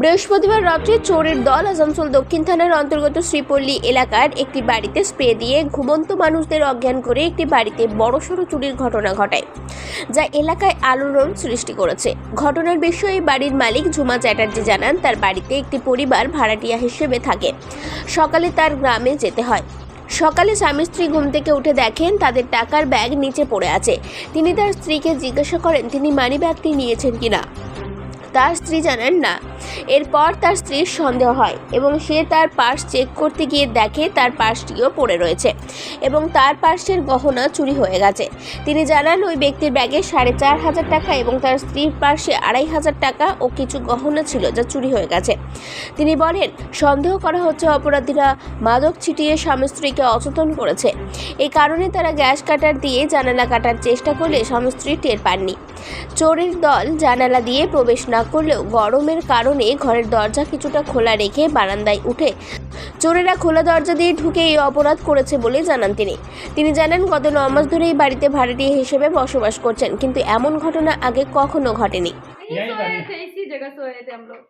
বৃহস্পতিবার রাত্রে চোরের দল আসানসোল দক্ষিণ থানার অন্তর্গত শ্রীপল্লী এলাকার একটি বাড়িতে স্প্রে দিয়ে ঘুমন্ত মানুষদের অজ্ঞান করে একটি বাড়িতে বড়সড় চুরির ঘটনা ঘটায়, যা এলাকায় আলোড়ন সৃষ্টি করেছে। ঘটনার বিষয়ে বাড়ির মালিক ঝুমা চ্যাটার্জি জানান, তার বাড়িতে একটি পরিবার ভাড়াটিয়া হিসেবে থাকে। সকালে তার গ্রামে যেতে হয়। সকালে স্বামী স্ত্রী ঘুম থেকে উঠে দেখেন তাদের টাকার ব্যাগ নিচে পড়ে আছে। তিনি তার স্ত্রীকে জিজ্ঞাসা করেন, তিনি মানি ব্যাগটি নিয়েছেন কিনা? তার স্ত্রী জানেন, না। এরপর তার স্ত্রীর সন্দেহ হয় এবং সে তার পার্স চেক করতে গিয়ে দেখে তার পার্সটিও পড়ে রয়েছে এবং তার পার্সের গহনা চুরি হয়ে গেছে। তিনি জানান, ওই ব্যক্তির ব্যাগে সাড়ে চার হাজার টাকা এবং তার স্ত্রীর পার্সে আড়াই হাজার টাকা ও কিছু গহনা ছিল যা চুরি হয়ে গেছে। তিনি বলেন, সন্দেহ করা হচ্ছে অপরাধীরা মাদক ছিটিয়ে স্বামী স্ত্রীকে অচেতন করেছে। এই কারণে তারা গ্যাস কাটার দিয়ে জানালা কাটার চেষ্টা করলে স্বামী স্ত্রী টের পাননি। চোরের দল জানালা দিয়ে প্রবেশ না করলেও গরমের কারণে ঘরের দরজা কিছুটা খোলা রেখে বারান্দায় উঠে চোরেরা খোলা দরজা দিয়ে ঢুকে এই অপরাধ করেছে বলে জানান তিনি তিনি জানান গত ন মাস ধরে এই বাড়িতে ভাড়াটিয়া হিসেবে বসবাস করছেন কিন্তু এমন ঘটনা আগে কখনো ঘটেনি यहीं यहीं सोए पर- थे इसी जगह सोए थे हम लोग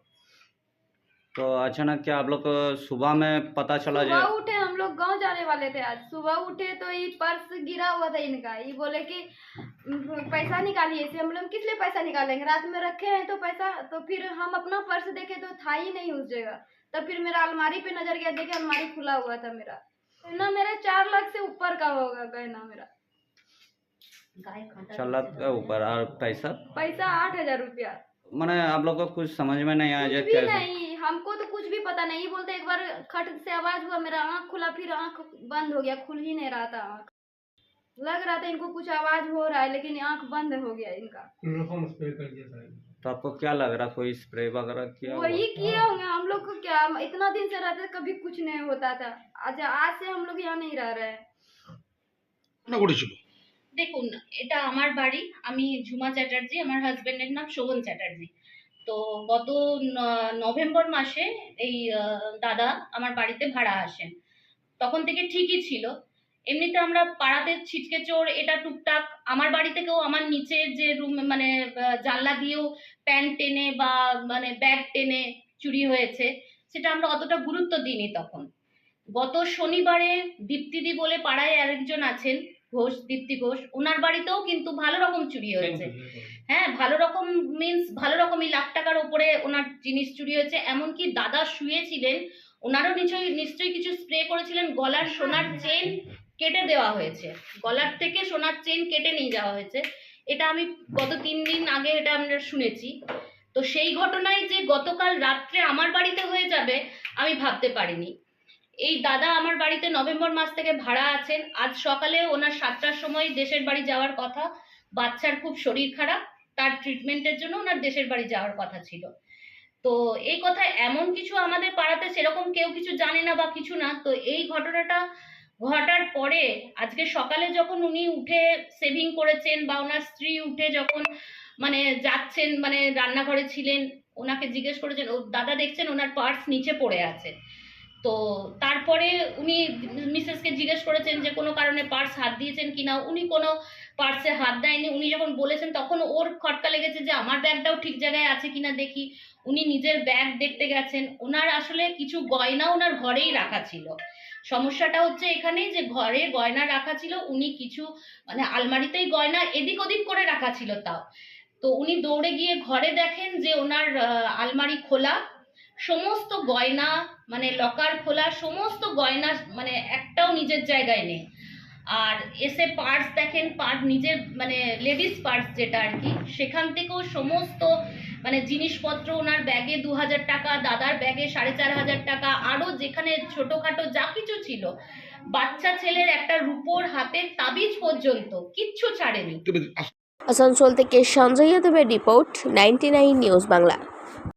तो अचानक क्या आप लोग को सुबह में पता चला सुबह जो उठे हम लोग गांव जाने वाले थे आज सुबह उठे तो ये पर्स गिरा हुआ था इनका ये बोले कि "उम, पैसा निकालिए इसे। हम लोग किस लिए पैसा निकालेंगे? रात में रखे हैं तो पैसा तो फिर हम अपना पर्स देखे तो था ही नहीं उस जगह। तब फिर मेरा अलमारी पे नज़र गया देखे अलमारी खुला हुआ था मेरा। गहना मेरा चार लाख से ऊपर का होगा गहना मेरा। चार लाख के ऊपर और पैसा? पैसा आठ हज़ार रुपया। मैंने आप लोग को कुछ समझ में नहीं आया कुछ भी नहीं हमको तो कुछ भी पता नहीं। बोलते एक बार खट से आवाज़ हुआ मेरा आँख खुला फिर आँख बंद हो गया खुल ही नहीं रहा था आँख। लग रहा था इनको कुछ आवाज हो रहा है लेकिन आंख बंद हो गया इनका क्लोरोफॉर्म स्प्रे कर दिया साहब तो आपको क्या लग रहा कोई स्प्रे वगैरह किया हुआ? वही किए होंगे हम लोग को क्या इतना दिन से रहते कभी कुछ नहीं होता था अच्छा आज से हम लोग यहाँ नहीं रह रहे हैं ঘটনা ঘটেছিল দেখুন এটা আমার বাড়ি আমি ঝুমা চ্যাটার্জি আমার হাজবেন্ডের নাম শোভন চ্যাটার্জি তো গত ন- নভেম্বর মাসে এই আহ, দাদা আমার বাড়িতে ভাড়া আসেন তখন থেকে ঠিকই ছিল এমনিতে আমরা পাড়াতে ছিটকে চোর এটা টুকটাক। আমার বাড়ি থেকেও আমার নিচে যে রুম মানে জানলা দিয়েও প্যান্ট টেনে বা মানে ব্যাগ টেনে চুরি হয়েছে সেটা আমরা অতটা গুরুত্ব দিইনি তখন। গত শনিবারে দীপ্তিদি বলে পাড়ায় আরেকজন আছেন ঘোষ দীপ্তি ঘোষ ওনার বাড়িতেও কিন্তু ভালো রকম চুরি হয়েছে। হ্যাঁ ভালো রকম মিন্স ভালো রকমই লাখ টাকার ওপরে ওনার জিনিস চুরি হয়েছে এমনকি দাদা শুয়েছিলেন ওনারও নিশ্চয়ই নিশ্চয়ই কিছু স্প্রে করেছিলেন গলার সোনার চেন কেটে দেওয়া হয়েছে। গলার থেকে সোনার চেন কেটে নিয়ে যাওয়া হয়েছে। এটা আমি গত তিন দিন আগে এটা আমরা শুনেছি। তো সেই ঘটনায় যে গতকাল রাত্রে আমার বাড়িতে হয়ে যাবে, আমি ভাবতে পারিনি। এই দাদা আমার বাড়িতে নভেম্বর মাস থেকে ভাড়া আছেন। আজ সকালে ওনার সাতটার সময় দেশের বাড়ি যাওয়ার কথা। বাচ্চার খুব শরীর খারাপ, তার ট্রিটমেন্টের জন্য ওনার দেশের বাড়ি যাওয়ার কথা ছিল। তো এই কথা এমন কিছু আমাদের পাড়াতে সেরকম কেউ কিছু জানে না বা কিছু না। তো এই ঘটনাটা ঘটার পরে আজকে সকালে যখন উনি উঠে সেভিং করেছেন বা ওনার স্ত্রী উঠে যখন মানে যাচ্ছেন মানে রান্নাঘরে ছিলেন, ওনাকে জিজ্ঞেস করেছেন, ও দাদা দেখছেন ওনার পার্স নিচে পড়ে আছে? তো তারপরে উনি মিসেসকে জিজ্ঞেস করেছেন যে, কোনো কারণে পার্স হাত দিয়েছেন কিনা? উনি কোনো পার্সে হাত দেয়নি। উনি যখন বলেছেন, তখন ওর খটকা লেগেছে যে, আমার ব্যাগটাও ঠিক জায়গায় আছে কিনা দেখি। উনি নিজের ব্যাগ দেখতে গেছেন। ওনার আসলে কিছু গয়না ওনার ঘরেই রাখা ছিল। সমস্যাটা হচ্ছে এখানে যে ঘরে গয়না রাখা ছিল, উনি কিছু মানে আলমারিতেই গয়না এদিক ওদিক করে রাখা ছিল তাও। তো উনি দৌড়ে গিয়ে ঘরে দেখেন যে ওনার আলমারি খোলা, সমস্ত গয়না মানে লকার খোলা, সমস্ত গয়না মানে একটাও নিজের জায়গায় নেই। আর এসে পার্স দেখেন পার্স নিজের মানে লেডিস পার্স যেটা আর কি, সেখান থেকেও সমস্ত মানে জিনিসপত্র ওনার ব্যাগে দু হাজার টাকা দাদার ব্যাগে সাড়ে চার হাজার টাকা আরও যেখানে ছোটোখাটো যা কিছু ছিল। বাচ্চা ছেলের একটা রুপোর হাতের তাবিজ পর্যন্ত কিচ্ছু ছাড়েনি। আসানসোল থেকে সঞ্জয় যাদবের রিপোর্ট নাইনটি নিউজ বাংলা।